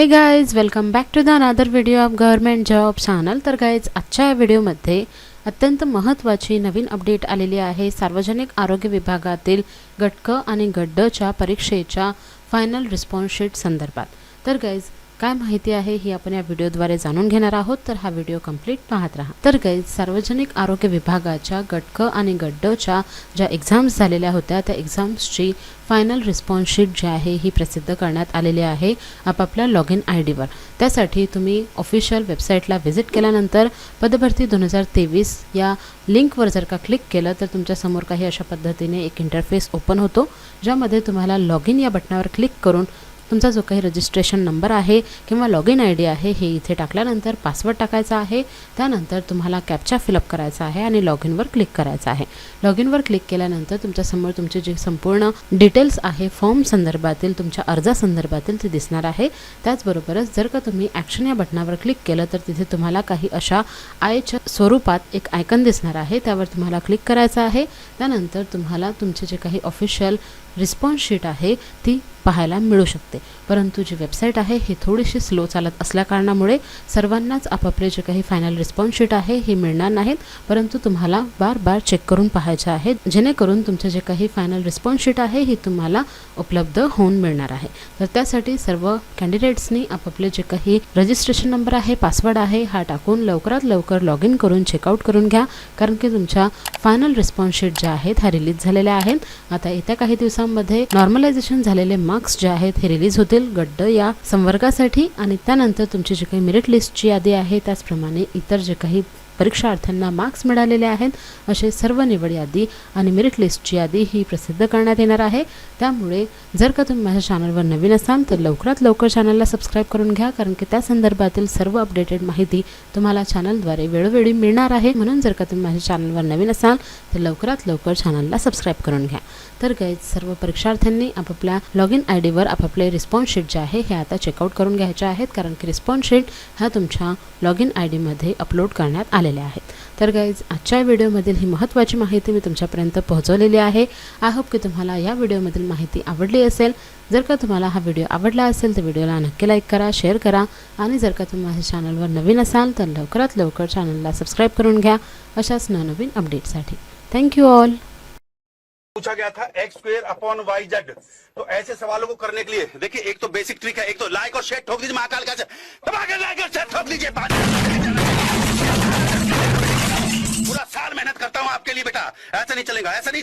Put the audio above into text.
Hey guys welcome back to the another video of government job channel तर guys आजच्या या व्हिडिओमध्ये अत्यंत महत्त्वाची नवीन अपडेट आलेली आहे. सार्वजनिक आरोग्य विभागातील गटक आणि गड्डच्या परीक्षेच्या फायनल रिस्पॉन्स शीट संदर्भात. तर गाईज काय माहिती आहे ही आपण या व्हिडिओद्वारे जाणून घेणार आहोत तर हा व्हिडिओ कंप्लीट पाहत राहा. तर गैर सार्वजनिक आरोग्य विभागाच्या गटक आणि गड्डच्या ज्या एक्झाम्स झालेल्या होत्या त्या एक्झाम्सची फायनल रिस्पॉन्स शीट जी आहे ही प्रसिद्ध करण्यात आलेली आहे आपापल्या लॉग इन आय डीवर त्यासाठी तुम्ही ऑफिशियल वेबसाईटला व्हिजिट केल्यानंतर पदभरती दोन हजार तेवीस या लिंकवर जर का क्लिक केलं तर तुमच्यासमोर काही अशा पद्धतीने एक इंटरफेस ओपन होतो ज्यामध्ये तुम्हाला लॉग इन या बटनावर क्लिक करून तुमचा जो काही रजिस्ट्रेशन नंबर आहे किंवा लॉग इन आय डी आहे हे इथे टाकल्यानंतर पासवर्ड टाकायचा आहे. त्यानंतर तुम्हाला कॅपचा फिलअप करायचा आहे आणि लॉग इनवर क्लिक करायचं आहे. लॉग इनवर क्लिक केल्यानंतर तुमच्यासमोर तुमचे जे संपूर्ण डिटेल्स आहे फॉर्म संदर्भातील तुमच्या अर्जासंदर्भातील ते दिसणार आहे. त्याचबरोबरच जर का तुम्ही ॲक्शन या बटनावर क्लिक केलं तर तिथे तुम्हाला काही अशा आयच्या स्वरूपात एक आयकन दिसणार आहे. त्यावर तुम्हाला क्लिक करायचं आहे. त्यानंतर तुम्हाला तुमचे जे काही ऑफिशियल रिस्पॉन्स शीट आहे ती पाहायला मिळू शकते. परंतु जी वेबसाईट आहे ही थोडीशी स्लो चालत असल्याकारणामुळे सर्वांनाच आपापले जे काही फायनल रिस्पॉन्स शीट आहे हे मिळणार नाहीत. परंतु तुम्हाला बार बार चेक करून पाहायचे आहे. जेणेकरून तुमचे जे काही फायनल रिस्पॉन्स शीट आहे ही तुम्हाला उपलब्ध होऊन मिळणार आहे. तर त्यासाठी सर्व कॅन्डिडेट्सनी आपापले जे काही रजिस्ट्रेशन नंबर आहे पासवर्ड आहे हा टाकून लवकरात लवकर लॉग इन करून चेकआउट करून घ्या. कारण की तुमच्या फायनल रिस्पॉन्स शीट ज्या आहेत ह्या रिलीज झालेल्या आहेत. आता येत्या काही दिवसांमध्ये नॉर्मलायझेशन झालेले मार्क्स जे आहेत हे रिलीज होतील. गड्ड या संवर्गासाठी. आणि त्यानंतर तुमची जी काही मेरिट लिस्टची यादी आहे त्याचप्रमाणे इतर जे काही परीक्षार्थ्यांना मार्क्स मिळालेले आहेत असे सर्व निवड यादी आणि मेरिट लिस्टची यादी ही प्रसिद्ध करण्यात येणार आहे. त्यामुळे जर का तुम्ही माझ्या चॅनलवर नवीन असाल तर लवकरात लवकर चॅनलला सबस्क्राईब करून घ्या कारण की त्या संदर्भातील सर्व अपडेटेड माहिती तुम्हाला चॅनलद्वारे वेळोवेळी मिळणार आहे. म्हणून जर का तुम्ही माझ्या चॅनलवर नवीन असाल तर लवकरात लवकर चॅनलला सबस्क्राईब करून घ्या. तर गाईज सर्व परीक्षार्थ्यांनी आपापल्या लॉग इन आय डीवर आपापले रिस्पॉन्स शीट जे आहे हे आता चेकआउट करून घ्यायचे आहेत कारण की रिस्पॉन्स शीट ह्या तुमच्या लॉग इन आय डीमध्ये अपलोड करण्यात आले आलेल्या आहेत. तर गाईज आजच्या व्हिडिओमधील ही महत्त्वाची माहिती मी तुमच्यापर्यंत पोहोचवलेली आहे. आय होप की तुम्हाला या व्हिडिओमधील माहिती आवडली असेल. जर का तुम्हाला हा व्हिडिओ आवडला असेल तर व्हिडिओला नक्की लाईक करा शेअर करा. आणि जर का तुम्ही माझ्या चॅनलवर नवीन असाल तर लवकरात लवकर चॅनलला सबस्क्राईब करून घ्या. अशाच नवनवीन अपडेटसाठी थँक्यू ऑल पूछा गया था X square upon Y Z तो ऐसे सवालों को करने के लिए देखिए एक तो बेसिक ट्रिक है एक तो लाइक और शेयर ठोक दीजिए महाकाल का लाइक और शेयर ठोक दीजिए करता हूं आपके लिए बेटा। ऐसा नहीं चलेगा ऐसा नहीं